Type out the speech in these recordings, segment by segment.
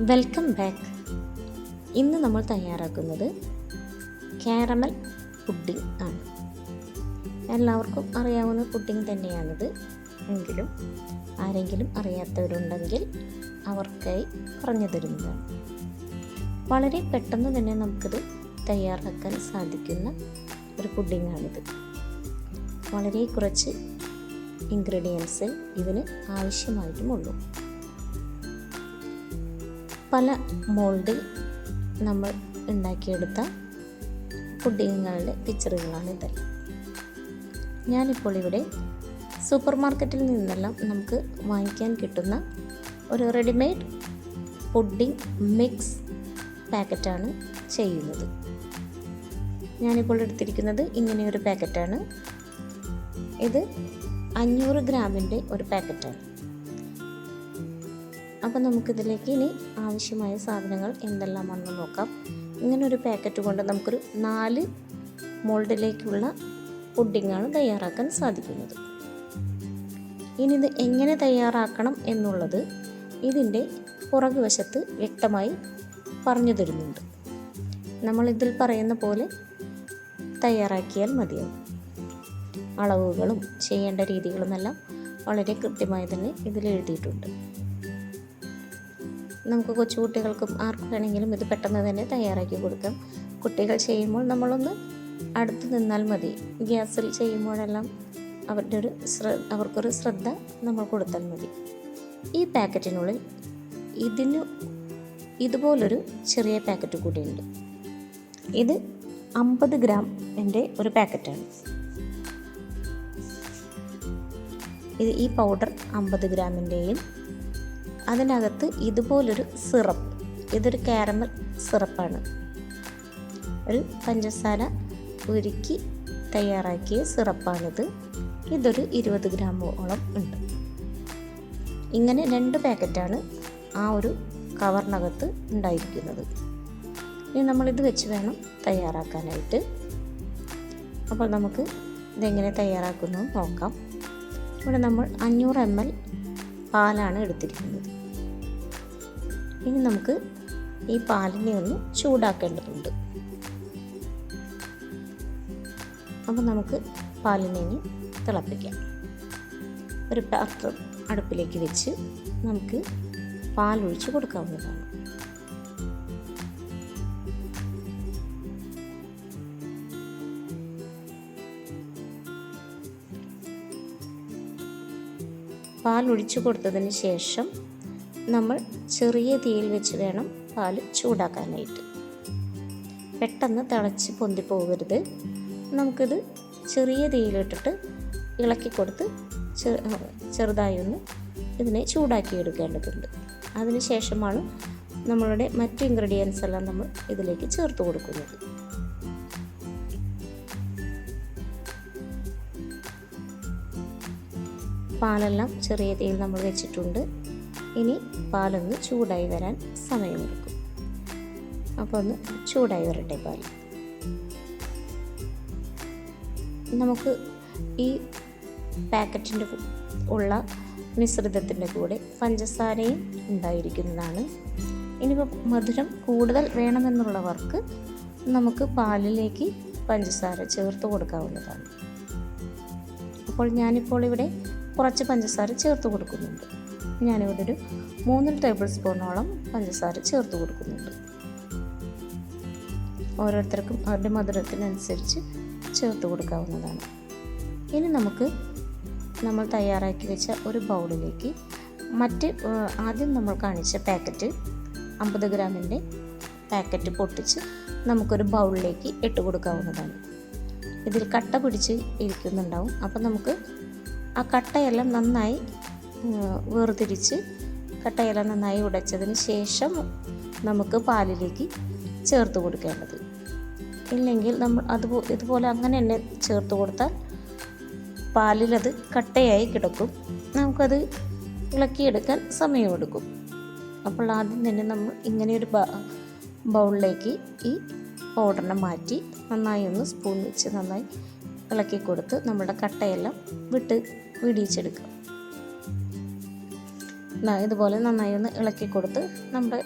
Welcome back ഇന്ന് നമ്മൾ തയ്യാറാക്കുന്നത് കാരമൽ പുഡിംഗ് ആണ്. എല്ലാവർക്കും അറിയാവുന്ന പുഡിംഗ് തന്നെയാണിത്. എങ്കിലും ആരെങ്കിലും അറിയാത്തവരുണ്ടെങ്കിൽ അവർക്കായി പറഞ്ഞു തരുന്നതാണ്. വളരെ പെട്ടെന്ന് തന്നെ നമുക്കിത് തയ്യാറാക്കാൻ സാധിക്കുന്ന ഒരു പുഡിങ്ങാണിത് വളരെ കുറച്ച് ഇൻഗ്രീഡിയൻസ് ഇതിന് ആവശ്യമായിട്ടുമുള്ളൂ. പല മോൾഡിൽ നമ്മൾ ഉണ്ടാക്കിയെടുത്ത പുഡിങ്ങുകളുടെ പിക്ചറുകളാണ് ഇതെല്ലാം. ഞാനിപ്പോൾ ഇവിടെ സൂപ്പർ മാർക്കറ്റിൽ നിന്നെല്ലാം നമുക്ക് വാങ്ങിക്കാൻ കിട്ടുന്ന ഒരു റെഡിമെയ്ഡ് പുഡിംഗ് മിക്സ് പാക്കറ്റാണ് ചെയ്യുന്നത്. ഞാനിപ്പോൾ എടുത്തിരിക്കുന്നത് ഇങ്ങനെയൊരു പാക്കറ്റാണ്. ഇത് അഞ്ഞൂറ് ഗ്രാമിന്റെ ഒരു പാക്കറ്റാണ്. അപ്പോൾ നമുക്കിതിലേക്ക് ഇനി ആവശ്യമായ സാധനങ്ങൾ എന്തെല്ലാമാണെന്ന് നോക്കാം. ഇങ്ങനെ ഒരു പാക്കറ്റ് കൊണ്ട് നമുക്കൊരു നാല് മോൾഡിലേക്കുള്ള പുഡിങ്ങാണ് തയ്യാറാക്കാൻ സാധിക്കുന്നത്. ഇനി ഇത് എങ്ങനെ തയ്യാറാക്കണം എന്നുള്ളത് ഇതിന്റെ പുറകുവശത്ത് വ്യക്തമായി പറഞ്ഞു തരുന്നുണ്ട്. നമ്മളിതിൽ പറയുന്ന പോലെ തയ്യാറാക്കിയാൽ മതിയാവും. അളവുകളും ചെയ്യേണ്ട രീതികളുമെല്ലാം വളരെ കൃത്യമായി തന്നെ ഇതിൽ എഴുതിയിട്ടുണ്ട്. നമുക്ക് കൊച്ചുകുട്ടികൾക്കും ആർക്ക് വേണമെങ്കിലും ഇത് പെട്ടെന്ന് തന്നെ തയ്യാറാക്കി കൊടുക്കാം. കുട്ടികൾ ചെയ്യുമ്പോൾ നമ്മളൊന്ന് അടുത്ത് നിന്നാൽ മതി. ഗ്യാസിൽ ചെയ്യുമ്പോഴെല്ലാം അവരുടെ ഒരു ശ്ര അവർക്കൊരു ശ്രദ്ധ നമ്മൾ കൊടുത്താൽ മതി. ഈ പാക്കറ്റിനുള്ളിൽ ഇതിന് ഇതുപോലൊരു ചെറിയ പാക്കറ്റ് കൂടിയുണ്ട്. ഇത് അമ്പത് ഗ്രാം എന്റെ ഒരു പാക്കറ്റാണ്. ഇത് ഈ പൗഡർ അമ്പത് ഗ്രാമിന്റെയും അതിനകത്ത് ഇതുപോലൊരു സിറപ്പ്. ഇതൊരു കാരമൽ സിറപ്പാണ്. ഒരു പഞ്ചസാര ഉരുക്കി തയ്യാറാക്കിയ സിറപ്പാണിത്. ഇതൊരു ഇരുപത് ഗ്രാമോളം ഉണ്ട്. ഇങ്ങനെ രണ്ട് പാക്കറ്റാണ് ആ ഒരു കവറിനകത്ത് ഉണ്ടായിരിക്കുന്നത്. ഇനി നമ്മളിത് വെച്ച് വേണം തയ്യാറാക്കാനായിട്ട്. അപ്പോൾ നമുക്ക് ഇതെങ്ങനെ തയ്യാറാക്കുന്നു നോക്കാം. ഇവിടെ നമ്മൾ അഞ്ഞൂറ് എം എൽ പാലാണ് എടുത്തിരിക്കുന്നത്. ഇനി നമുക്ക് ഈ പാലിനെ ഒന്ന് ചൂടാക്കേണ്ടതുണ്ട്. അപ്പോൾ നമുക്ക് പാലിനെ ഇനി തിളപ്പിക്കാം. ഒരു പാത്രം അടുപ്പിലേക്ക് വെച്ച് നമുക്ക് പാലൊഴിച്ച് കൊടുക്കാവുന്നതാണ്. പാൽ ഒഴിച്ചു കൊടുത്തതിന് ശേഷം നമ്മൾ ചെറിയ തീയിൽ വെച്ച് വേണം പാൽ ചൂടാക്കാനായിട്ട്. പെട്ടെന്ന് തിളച്ച് പൊന്തി പോകരുത്. നമുക്കിത് ചെറിയ തീയിലിട്ടിട്ട് ഇളക്കി കൊടുത്ത് ചെറുതായി ഒന്ന് ഇതിനെ ചൂടാക്കി എടുക്കേണ്ടതുണ്ട്. അതിനുശേഷമാണ് നമ്മളുടെ മറ്റ് ഇൻഗ്രീഡിയൻസ് എല്ലാം നമ്മൾ ഇതിലേക്ക് ചേർത്ത് കൊടുക്കുന്നത്. പാലെല്ലാം ചെറിയ തീയിൽ നമ്മൾ വെച്ചിട്ടുണ്ട്. ഇനി പാലൊന്ന് ചൂടായി വരാൻ സമയമെടുക്കും. അപ്പോൾ ഒന്ന് ചൂടായി വരട്ടെ പാൽ നമുക്ക് ഈ പാക്കറ്റിന്റെ ഉള്ള മിശ്രിതത്തിന്റെ കൂടെ പഞ്ചസാരയും ഉണ്ടായിരിക്കുന്നതാണ്. ഇനിയിപ്പോൾ മധുരം കൂടുതൽ വേണമെന്നുള്ളവർക്ക് നമുക്ക് പാലിലേക്ക് പഞ്ചസാര ചേർത്ത് കൊടുക്കാവുന്നതാണ്. അപ്പോൾ ഞാനിപ്പോൾ ഇവിടെ കുറച്ച് പഞ്ചസാര ചേർത്ത് കൊടുക്കുന്നുണ്ട്. ഞാനിവിടെ ഒരു മൂന്ന് ടേബിൾ സ്പൂണോളം പഞ്ചസാര ചേർത്ത് കൊടുക്കുന്നുണ്ട്. ഓരോരുത്തർക്കും അവരുടെ മധുരത്തിനനുസരിച്ച് ചേർത്ത് കൊടുക്കാവുന്നതാണ്. ഇനി നമുക്ക് നമ്മൾ തയ്യാറാക്കി വെച്ച ഒരു ബൗളിലേക്ക് മറ്റ് ആദ്യം നമ്മൾ കാണിച്ച പാക്കറ്റ് അമ്പത് ഗ്രാമിന്റെ പാക്കറ്റ് പൊട്ടിച്ച് നമുക്കൊരു ബൗളിലേക്ക് ഇട്ട് കൊടുക്കാവുന്നതാണ്. ഇതിൽ കട്ട പിടിച്ച് ഇരിക്കുന്നുണ്ടാവും. അപ്പോൾ നമുക്ക് ആ കട്ടയെല്ലാം നന്നായി വേർതിരിച്ച് കട്ടയില നന്നായി ഉടച്ചതിന് ശേഷം നമുക്ക് പാലിലേക്ക് ചേർത്ത് കൊടുക്കേണ്ടത്. ഇല്ലെങ്കിൽ നമ്മൾ അതുപോ ഇതുപോലെ അങ്ങനെ തന്നെ ചേർത്ത് കൊടുത്താൽ പാലിലത് കട്ടയായി കിടക്കും. നമുക്കത് ഇളക്കിയെടുക്കാൻ സമയമെടുക്കും. അപ്പോൾ ആദ്യം തന്നെ നമ്മൾ ഇങ്ങനെയൊരു ബൗളിലേക്ക് ഈ പൗഡറിനെ മാറ്റി നന്നായി ഒന്ന് സ്പൂൺ വെച്ച് നന്നായി ഇളക്കി കൊടുത്ത് നമ്മുടെ കട്ടയെല്ലാം വിട്ട് വിടിയിച്ചെടുക്കുക ദാ ഇതുപോലെ നന്നായി ഒന്ന് ഇളക്കി കൊടുത്ത് നമ്മുടെ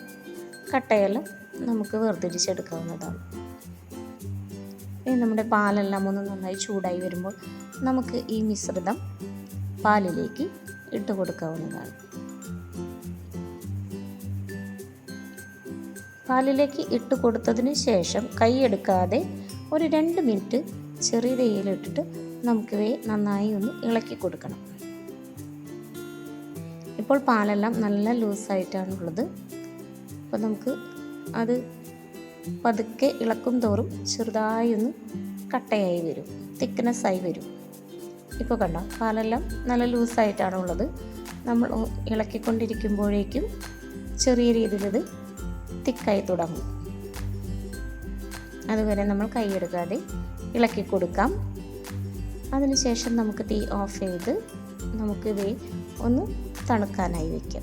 കട്ടയെല്ലാം നമുക്ക് വേർതിരിച്ചെടുക്കാവുന്നതാണ്. ഇനി നമ്മുടെ പാലെല്ലാം ഒന്ന് നന്നായി ചൂടായി വരുമ്പോൾ നമുക്ക് ഈ മിശ്രിതം പാലിലേക്ക് ഇട്ട് കൊടുക്കാവുന്നതാണ്. പാലിലേക്ക് ഇട്ട് കൊടുത്തതിന് ശേഷം കൈയെടുക്കാതെ ഒരു രണ്ട് മിനിറ്റ് ചെറിയ തീയിലിട്ടിട്ട് നമുക്കിവയെ നന്നായി ഒന്ന് ഇളക്കി കൊടുക്കണം. ഇപ്പോൾ പാലെല്ലാം നല്ല ലൂസായിട്ടാണുള്ളത്. അപ്പോൾ നമുക്ക് അത് പതുക്കെ ഇളക്കും തോറും ചെറുതായി ഒന്ന് കട്ടയായി വരും തിക്നെസ്സായി വരും. ഇപ്പോൾ കണ്ട പാലെല്ലാം നല്ല ലൂസായിട്ടാണ് ഉള്ളത് നമ്മൾ ഇളക്കിക്കൊണ്ടിരിക്കുമ്പോഴേക്കും ചെറിയ രീതിയിലത് തിക്കായി തുടങ്ങും. അതുവരെ നമ്മൾ കൈയെടുക്കാതെ ഇളക്കി കൊടുക്കാം. അതിനുശേഷം നമുക്ക് തീ ഓഫ് ചെയ്ത് നമുക്ക് ഇവയെ ഒന്ന് തണുക്കാനായി വെക്കാം.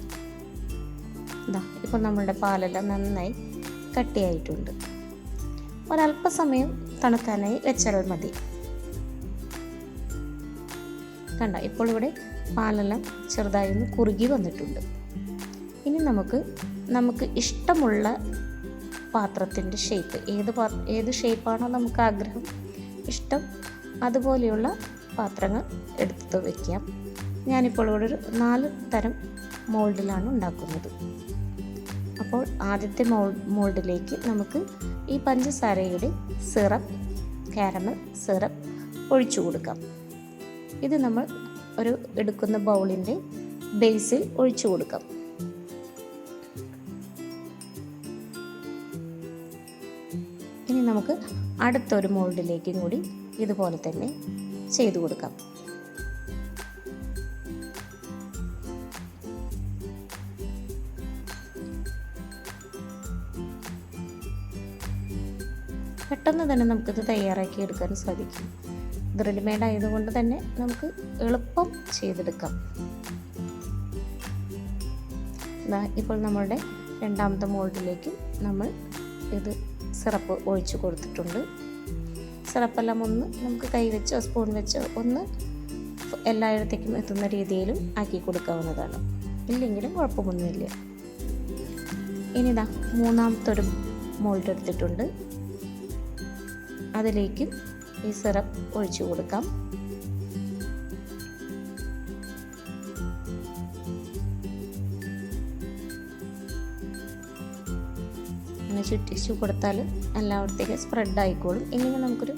ഇതാ ഇപ്പോൾ നമ്മളുടെ പാലെല്ലാം നന്നായി കട്ടിയായിട്ടുണ്ട്. ഒരല്പസമയം തണുക്കാനായി വെച്ചാൽ മതി. കണ്ട ഇപ്പോൾ ഇവിടെ പാലെല്ലാം ചെറുതായി ഒന്ന് കുറുകി വന്നിട്ടുണ്ട്. ഇനി നമുക്ക് നമുക്ക് ഇഷ്ടമുള്ള പാത്രത്തിന്റെ ഷേപ്പ് ഏത് പാ ഏത് ഷേപ്പാണോ നമുക്ക് ആഗ്രഹം ഇഷ്ടം അതുപോലെയുള്ള പാത്രങ്ങൾ എടുത്ത് വയ്ക്കാം ഞാനിപ്പോൾ ഇവിടെ ഒരു നാല് തരം മോൾഡിലാണ് ഉണ്ടാക്കുന്നത്. അപ്പോൾ ആദ്യത്തെ മോൾ മോൾഡിലേക്ക് നമുക്ക് ഈ പഞ്ചസാരയുടെ സിറപ്പ് കാരമൽ സിറപ്പ് ഒഴിച്ചു കൊടുക്കാം. ഇത് നമ്മൾ ഒരു എടുക്കുന്ന ബൗളിന്റെ ബേസിൽ ഒഴിച്ചു കൊടുക്കാം. ഇനി നമുക്ക് അടുത്തൊരു മോൾഡിലേക്കും കൂടി ഇതുപോലെ തന്നെ ചെയ്തു കൊടുക്കാം. പെട്ടെന്ന് തന്നെ നമുക്കിത് തയ്യാറാക്കി എടുക്കാൻ സാധിക്കും. റെഡിമെയ്ഡ് ആയതുകൊണ്ട് തന്നെ നമുക്ക് എളുപ്പം ചെയ്തെടുക്കാം. ഇപ്പോൾ നമ്മളുടെ രണ്ടാമത്തെ മോൾഡിലേക്ക് നമ്മൾ ഇത് സിറപ്പ് ഒഴിച്ചു കൊടുത്തിട്ടുണ്ട്. സിറപ്പെല്ലാം ഒന്ന് നമുക്ക് കൈ വെച്ചോ സ്പൂൺ വെച്ചോ ഒന്ന് എല്ലായിടത്തേക്കും എത്തുന്ന രീതിയിലും ആക്കി കൊടുക്കാവുന്നതാണ്. ഇല്ലെങ്കിലും കുഴപ്പമൊന്നുമില്ല. ഇനി ഇതാ മൂന്നാമത്തെ ഒരു മോൾഡ് എടുത്തിട്ടുണ്ട്. അതിലേക്ക് ഈ സിറപ്പ് ഒഴിച്ചു കൊടുക്കാം. അങ്ങനെ ചുറ്റിച്ചു കൊടുത്താൽ എല്ലായിടത്തേക്കും സ്പ്രെഡ് ആയിക്കോളും. ഇല്ലെങ്കിൽ നമുക്കൊരു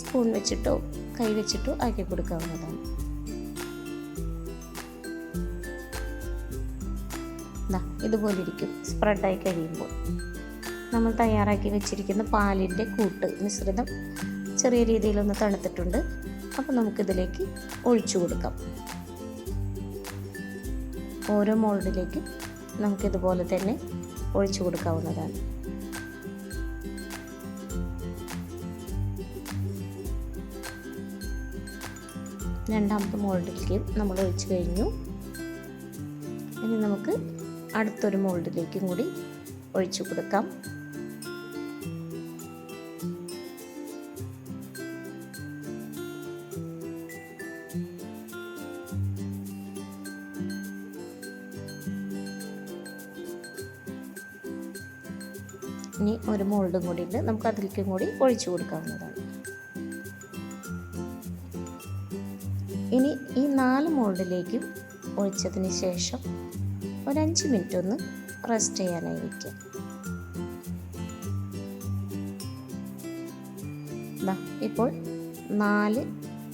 സ്പൂൺ വെച്ചിട്ടോ കൈ വെച്ചിട്ടോ ആക്കി കൊടുക്കാവുന്നതാണ്. ഇതുപോലെ ഇരിക്കും. സ്പ്രെഡായി കഴിയുമ്പോൾ. നമ്മൾ തയ്യാറാക്കി വെച്ചിരിക്കുന്ന പാലിന്റെ കൂട്ട് മിശ്രിതം ചെറിയ രീതിയിലൊന്ന് തണുത്തിട്ടുണ്ട്. അപ്പോൾ നമുക്കിതിലേക്ക് ഒഴിച്ചു കൊടുക്കാം. ഓരോ മോൾഡിലേക്കും നമുക്കിതുപോലെ തന്നെ ഒഴിച്ചു കൊടുക്കാവുന്നതാണ്. രണ്ടാമത്തെ മോൾഡിലേക്ക് നമ്മൾ ഒഴിച്ചു കഴിഞ്ഞു. ഇനി നമുക്ക് അടുത്തൊരു മോൾഡിലേക്കും കൂടി ഒഴിച്ചു കൊടുക്കാം. മോൾഡും കൂടി ഉണ്ട്. നമുക്ക് അതിലേക്കും കൂടി ഒഴിച്ചു കൊടുക്കാവുന്നതാണ്. ഇനി ഈ നാല് മോൾഡിലേക്കും ഒഴിച്ചതിന് ശേഷം ഒരു അഞ്ച് മിനിറ്റ് ഒന്ന് റെസ്റ്റ് ചെയ്യാനായി ഇപ്പോൾ നാല്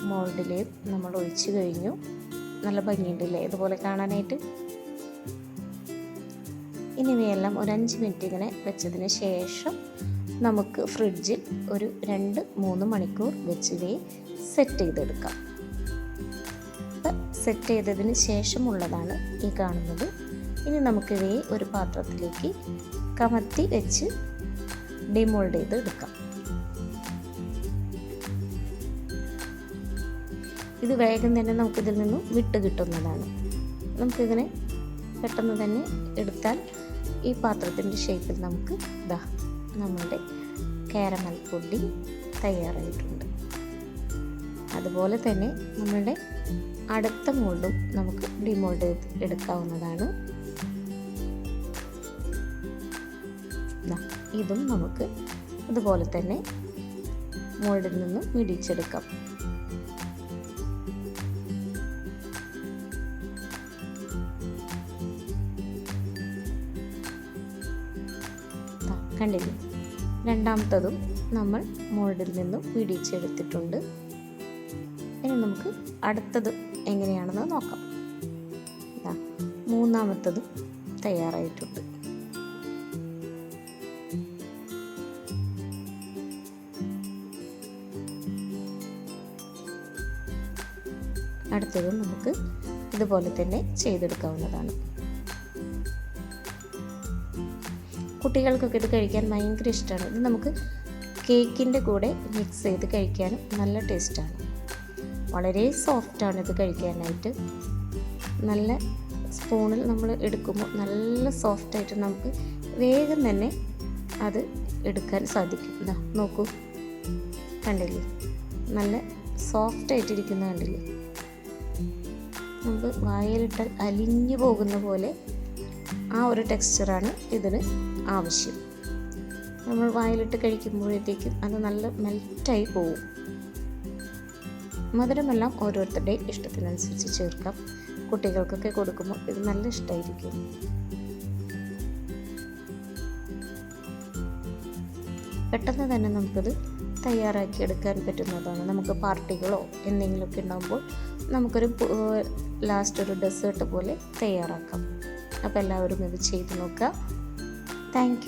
മോൾഡിലേയും നമ്മൾ ഒഴിച്ചു കഴിഞ്ഞു. നല്ല ഭംഗിയുണ്ടല്ലേ? ഇതുപോലെ കാണാനായിട്ട്? ഇനി ഇവയെല്ലാം ഒരു അഞ്ച് മിനിറ്റ് ഇങ്ങനെ വെച്ചതിന് ശേഷം നമുക്ക് ഫ്രിഡ്ജിൽ ഒരു രണ്ട് മൂന്ന് മണിക്കൂർ വെച്ച് ഇവയെ സെറ്റ് ചെയ്തെടുക്കാം. സെറ്റ് ചെയ്തതിന് ശേഷമുള്ളതാണ് ഈ കാണുന്നത്. ഇനി നമുക്കിവയെ ഒരു പാത്രത്തിലേക്ക് കമത്തി വെച്ച് ഡിമോൾഡ് ചെയ്ത് എടുക്കാം ഇത് വേഗം തന്നെ നമുക്കിതിൽ നിന്നും വിട്ട് കിട്ടുന്നതാണ്. നമുക്കിതിനെ പെട്ടെന്ന് തന്നെ എടുത്താൽ ഈ പാത്രത്തിന്റെ ഷേപ്പിൽ നമുക്ക് ഇതാ നമ്മുടെ കാരമൽ പൊടി തയ്യാറായിട്ടുണ്ട്. അതുപോലെ തന്നെ നമ്മളുടെ അടുത്ത മോൾഡും നമുക്ക് ഡിമോൾഡ് എടുക്കാവുന്നതാണ്. ഇതും നമുക്ക് അതുപോലെ തന്നെ മോൾഡിൽ നിന്നും മിടിച്ചെടുക്കാം കണ്ടില്ലേ? രണ്ടാമത്തതും നമ്മൾ മോൾഡിൽ നിന്നും ഇടിച്ചെടുത്തിട്ടുണ്ട് ഇനി നമുക്ക് അടുത്തത് എങ്ങനെയാണെന്ന് നോക്കാം. ഇതാ മൂന്നാമത്തതും തയ്യാറായിട്ടുണ്ട്. അടുത്തതും നമുക്ക് ഇതുപോലെ തന്നെ ചെയ്തെടുക്കാവുന്നതാണ്. കുട്ടികൾക്കൊക്കെ ഇത് കഴിക്കാൻ ഭയങ്കര ഇഷ്ടമാണ് ഇത് നമുക്ക് കേക്കിന്റെ കൂടെ മിക്സ് ചെയ്ത് കഴിക്കാനും നല്ല ടേസ്റ്റാണ് വളരെ സോഫ്റ്റാണ് ഇത് കഴിക്കാനായിട്ട്. നല്ല സ്പൂണിൽ നമ്മൾ എടുക്കുമ്പോൾ നല്ല സോഫ്റ്റായിട്ട് നമുക്ക് വേഗം തന്നെ അത് എടുക്കാൻ സാധിക്കും. ഇതാ നോക്കൂ. കണ്ടില്ലേ? നല്ല സോഫ്റ്റായിട്ടിരിക്കുന്ന കണ്ടില്ലേ? നമുക്ക് വായലിട്ടാൽ അലിഞ്ഞു പോകുന്ന പോലെ ആ ഒരു ടെക്സ്ചറാണ് ഇതിന് ആവശ്യം. നമ്മൾ വായിലിട്ട് കഴിക്കുമ്പോഴത്തേക്കും അത് നല്ല മെൽറ്റായി പോവും. മധുരമെല്ലാം ഓരോരുത്തരുടെ ഇഷ്ടത്തിനനുസരിച്ച് ചേർക്കാം. കുട്ടികൾക്കൊക്കെ കൊടുക്കുമ്പോൾ ഇത് നല്ല ഇഷ്ടമായിരിക്കും പെട്ടെന്ന് തന്നെ നമുക്കത് തയ്യാറാക്കി എടുക്കാൻ പറ്റുന്നതാണ്. നമുക്ക് പാർട്ടികളോ എന്തെങ്കിലുമൊക്കെ ഉണ്ടാകുമ്പോൾ നമുക്കൊരു ലാസ്റ്റ് ഒരു ഡെസേർട്ട് പോലെ തയ്യാറാക്കാം. അപ്പോൾ എല്ലാവരും ഇത് ചെയ്ത് നോക്കുക. താങ്ക്